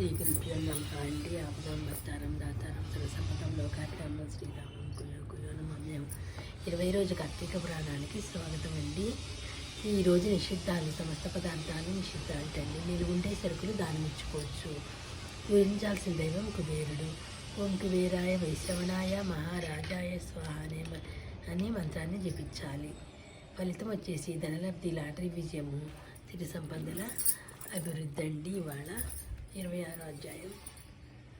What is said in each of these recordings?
శ్రీ గురుభ్యో నమ అండి ఆపదం భర్తారం దాతారం సరసపదం లోకాచారం శ్రీరామం కుయో కుయో మమ్యం ఇరవై రోజు కార్తీక పురాణానికి స్వాగతం అండి. ఈరోజు నిషిద్ధాలు సమస్త పదార్థాలు నిషిద్ధాలంటండి ఉండే సరుకులు దానమిచ్చుకోవచ్చు. పూజించాల్సిన దైవం కుబేరుడు. ఓం కుబేరాయ వైశ్రవణాయ మహారాజాయ స్వాహ అనే అని మంత్రాన్ని జపించాలి. ఫలితం వచ్చేసి ధనలబ్ధి లాటరీ విజయము. సిరి సంపదల అభివృద్ధి అండి ఇవాళ. ఇరవై ఆరో అధ్యాయం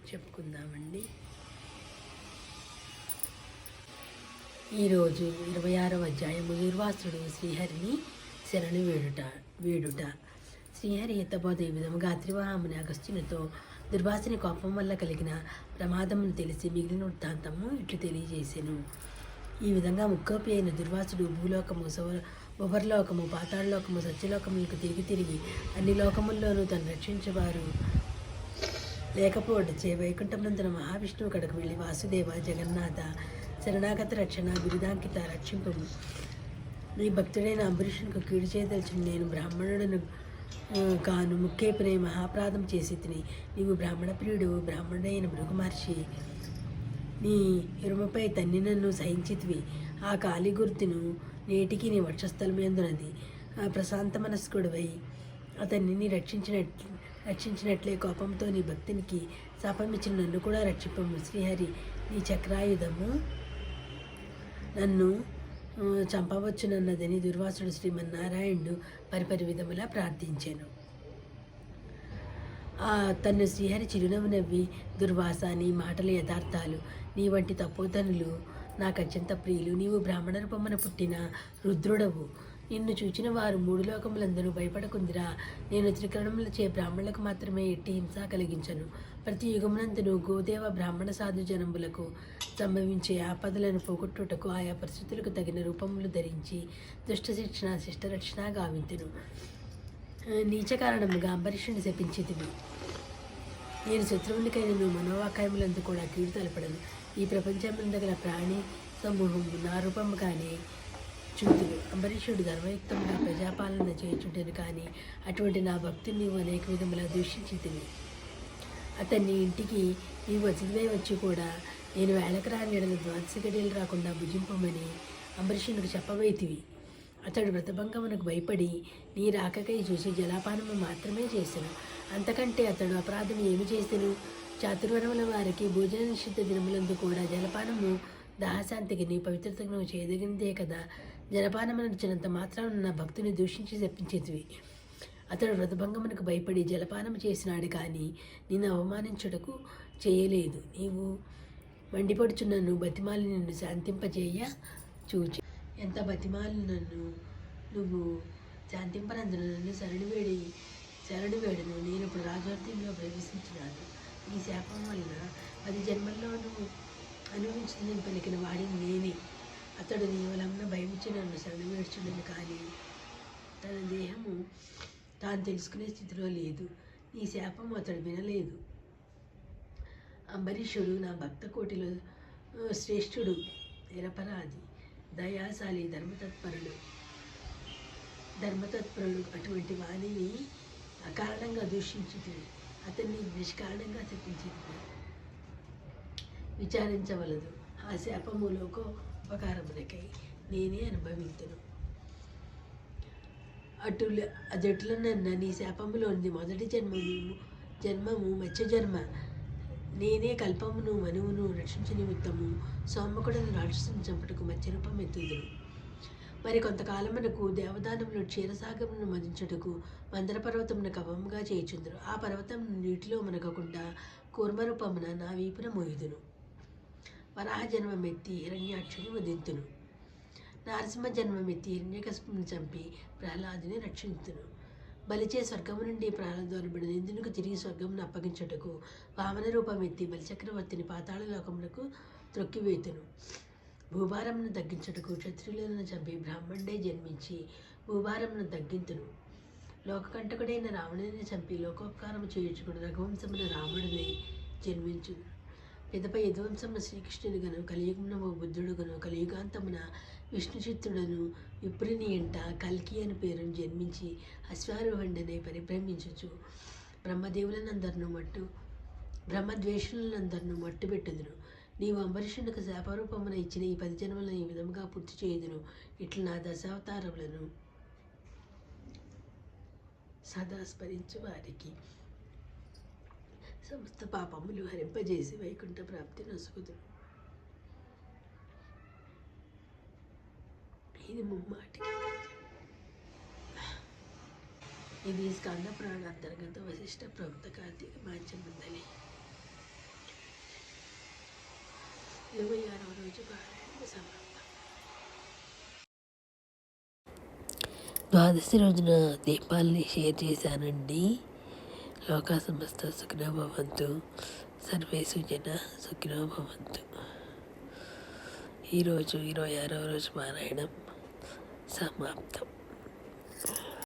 చెప్పుకుందామండి. ఈరోజు ఇరవై ఆరవ అధ్యాయము దుర్వాసుడు శ్రీహరిని శరణు వేడుట వేడుట. శ్రీహరి హితబోధ ఈ విధముగా త్రివాహముని అగస్త్యునితో దుర్వాసుని కోపం వల్ల కలిగిన ప్రమాదమును తెలిసి మిగిలిన వృత్తాంతము ఇట్లు తెలియజేశాను ఈ విధంగా ముక్కోపి అయిన దుర్వాసుడు భూలోకము సౌర ఉపర్లోకము పాతాళలోకము సత్యలోకములకు తిరిగి తిరిగి అన్ని లోకముల్లోనూ తను రక్షించేవారు. లేకపోవటచే వైకుంఠమునందున మహావిష్ణువు కడకు వెళ్ళి వాసుదేవ జగన్నాథ శరణాగత రక్షణ బిరుదాంకిత రక్షింపము నీ భక్తుడైన అంబరీషునికి కీడు చేయదలిచిన నేను బ్రాహ్మణుడను కాను ముఖ్యపునే మహాప్రాధం చేసి తిని నీవు బ్రాహ్మణ ప్రియుడు బ్రాహ్మణుడైన భృగు మహర్షి. నీ ఎరుమపై తన్ని నన్ను సహించితివి. ఆ కాలి గుర్తును నేటికి నీ వక్షస్థలమేందునది ఆ ప్రశాంత మనస్కుడివై అతన్ని నీ రక్షించినట్లు రక్షించినట్లే కోపంతో నీ భక్తునికి శాపమిచ్చిన నన్ను కూడా రక్షిపము. శ్రీహరి నీ చక్రాయుధము నన్ను చంపవచ్చునన్నదని దుర్వాసుడు శ్రీమన్నారాయణుడు పరిపరి విధములా ప్రార్థించాను. తను తన్ను శ్రీహరి చిరునవ్వు నవ్వి దుర్వాస నీ మాటల యథార్థాలు నీ వంటి తపోధనులు నాకు అత్యంత ప్రియులు నీవు బ్రాహ్మణ రూపమున పుట్టిన రుద్రుడవు. నిన్ను చూచిన వారు మూడు లోకములందరూ భయపడకుందిరా. నేను త్రికరణములచే బ్రాహ్మణులకు మాత్రమే ఎట్టి హింస కలిగించను. ప్రతి యుగమునందును గోదేవ బ్రాహ్మణ సాధు జనములకు సంభవించే ఆపదలను పోగొట్టుటకు ఆయా పరిస్థితులకు తగిన రూపములు ధరించి దుష్ట శిక్షణ శిష్టరక్షణ గావింతును. నీచ కారణముగా అంబరీషుని శపించితివి నేను శత్రువునికైన మనోవాకాయములందు కూడా కీడు తలపడను. ఈ ప్రపంచమునందు గల ప్రాణి సమూహము నా రూపముగానే చూతులు. అంబరీషుడు ధర్మయుక్తంగా ప్రజాపాలన చేయుచుంటేను కానీ అటువంటి నా భక్తిని నీవు అనేక విధములా దూషించితివి. అతన్ని ఇంటికి నీవు వసతివై వచ్చి కూడా నేను వేళకు రాని ఎడల ద్వాదశ రాకుండా భుజింపమని అంబరీషునికి చెప్పవైతివి. అతడు వ్రతభంగమునకు భయపడి నీ రాకకై చూసి జలాపానము మాత్రమే చేశాను అంతకంటే అతడు అపరాధం ఏమి చేశాను చాతుర్వరముల వారికి భోజన నిషిద్ధ దినములందు కూడా జలపానము దాహశాంతికి నీ పవిత్రతను చేయదగినదే కదా. జలపానమనిచ్చినంత మాత్రం నా భక్తుని దూషించి చెప్పించేదివి అతడు వ్రతభంగమునకు భయపడి జలపానం చేసినాడు కానీ నిన్ను అవమానించుటకు చేయలేదు. నీవు మండిపడుచున్నను బతిమాలి నిన్ను శాంతింపజేయ చూచి. ఎంత బతిమాలి నన్ను నువ్వు శాంతింపనందున నన్ను శరణు వేడి నేను ఇప్పుడు రాజవర్ధంలో ప్రవేశించినాను. ఈ శాపం వలన పది జన్మల్లోనూ నువ్వు పలికిన వాడిని నేనే. అతడు నీ నన్ను శరణు కానీ తన దేహము తాను తెలుసుకునే స్థితిలో లేదు. నీ శాపం అతడు వినలేదు. అంబరీషుడు నా భక్త కోటిలో శ్రేష్ఠుడు నిరపరాధి దయాశాలి ధర్మతత్పరుడు. ధర్మతత్పరుడు అటువంటి వాణిని అకారణంగా దూషించుతుంది అతన్ని నిష్కారణంగా తెప్పించింది విచారించవలదు. ఆ శాపము లోకో ఉపకారమునకై నేనే అనుభవింతును అటుల నన్న నీ శాపములోని మొదటి జన్మము జన్మము మత్స్య జన్మ. నేనే కల్పమును మనువును రక్షించ నిమిత్తము సోమకుడను రాక్షసుని చంపుటకు మత్స్య రూపం ఎత్తుదును మరి కొంతకాలమునకు దేవదానములు క్షీరసాగమును మదించుటకు మందర పర్వతమును కవముగా చేయుచుందురు. ఆ పర్వతం నీటిలో మునగకుండా కూర్మరూపమున నా వీపున మోయుదును. వరాహ జన్మమెత్తి హిరణ్యాక్షుని వదింతును నరసింహ జన్మమెత్తి హిరణ్యకశిపుని చంపి ప్రహ్లాదుని రక్షించును. బలిచే స్వర్గము నుండి ప్రాణద్వారబడిన నిందునకు తిరిగి స్వర్గమును అప్పగించుటకు వామన రూపం ఎత్తి బలిచక్రవర్తిని పాతాళ లోకములకు త్రొక్కివేతును. భూభారమును తగ్గించుటకు క్షత్రియులను చంపి బ్రాహ్మణుడే జన్మించి భూభారమును తగ్గింతును. లోకకంటకుడైన రావణుని చంపి లోకోపకారము చేయించుకుని రఘువంశమున రాముడిని జన్మించును. పిదప యదువంశమున శ్రీకృష్ణుని గను కలియుగమున ఓ బుద్ధుడు గను కలియుగాంతమున విష్ణుచిత్తుడను విప్రుని ఎంట కల్కి అని పేరును జన్మించి అశ్వారోహండనే పరిభ్రమించుచు బ్రహ్మదేవులనందరిను మట్టు బ్రహ్మద్వేషులనందరిను మట్టు పెట్టుదును నీవు అంబరీషునికి శాపరూపమున ఇచ్చిన ఈ పది జన్మలను ఈ విధముగా పూర్తి చేయుదును ఇట్లా నా దశావతారములను సదా స్మరించు వారికి. సమస్త పాపములు హరింపజేసి వైకుంఠ ప్రాప్తి నసుకుదు ఇది ముమ్మాటి. ఇది స్కంద ప్రాణ అంతర్గత వశిష్ట ప్రవక్త కార్తీక మాధ్యమందలి ఇరవై ఆరవ రోజు పారాయణ సమాప్తం. ద్వాదశి రోజున దీపాలని షేర్ చేశానండి. లోకా సమస్త సుఖినో భవంతు సర్వే సుజన సుఖినో భవంతు ఈరోజు ఇరవై ఆరవ రోజు పారాయణం సమాప్తం.